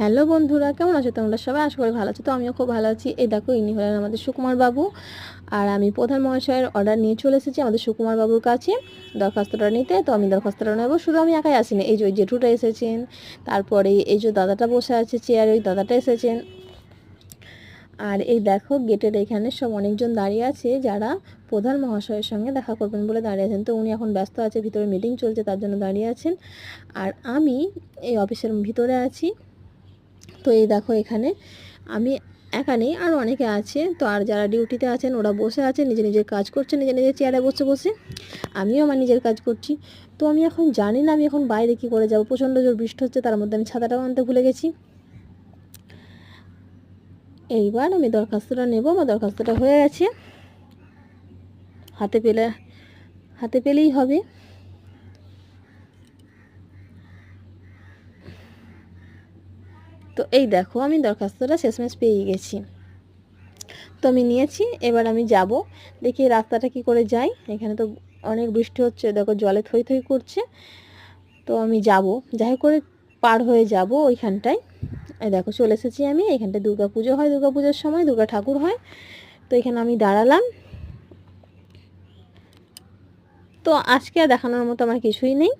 Hello বন্ধুরা, কেমন আছো তোমরা? সবাই আশা করি ভালো আছো, তো আমিও খুব ভালো আছি। এই দেখো, ইনি হলেন আমাদের সুকুমার বাবু। আর আমি প্রধান মহাশয়ের অর্ডার নিয়ে চলে এসেছি আমাদের সুকুমার বাবুর কাছে, দরখাস্তটা নিতে। তো আমি দরখাস্তটা নেব। শুধু আমি একাই আসিনি, এই যে ওই জেঠুটা এসেছেন, তারপরে এই যে দাদাটা বসে আছে চেয়ারে ওই দাদাটা এসেছেন। আর এই দেখো, গেটের এখানে সব অনেকজন দাঁড়িয়ে আছে, যারা প্রধান মহাশয়ের সঙ্গে দেখা করবেন বলে দাঁড়িয়ে আছেন। তো উনি এখন ব্যস্ত আছে, ভিতরে মিটিং চলছে, তার জন্য দাঁড়িয়ে আছেন। আর আমি এই অফিসের ভিতরে আছি। তো এই দেখো এখানে আমি একা নেই, আর অনেকে আছে। তো আর যারা ডিউটিতে আছেন, ওরা বসে আছে, নিজে নিজের কাজ করছে, নিজে নিজের চেয়ারে বসে বসে। আমিও আমার নিজের কাজ করছি। তো আমি এখন জানি না আমি এখন বাইরে কী করে যাব। প্রচণ্ড জোর বৃষ্টি হচ্ছে, তার মধ্যে আমি ছাতাটাও আনতে ভুলে গেছি। এইবার আমি দরখাস্তটা নেব, আমার দরখাস্তটা হয়ে গেছে। হাতে পেলে, হাতে পেলেই হবে। তো এই দেখো, আমি দরখাস্তটা শেষমেশ পেয়ে গেছি। তো আমি নিয়েছি, এবার আমি যাব। দেখি রাস্তাটা কি করে যাই। এখানে তো অনেক বৃষ্টি হচ্ছে, দেখো জলে থই থই করছে। তো আমি যাব। যাই করে পার হয়ে যাব ওইখানটায়। এই দেখো, চলে এসেছি আমি। এখানটায় দুর্গা পুজো হয়, দুর্গা পুজোর সময় দুর্গা ঠাকুর হয়। তো এখানে আমি দাঁড়ালাম। তো আজকে আর দেখানোর মতো আমার কিছুই নেই।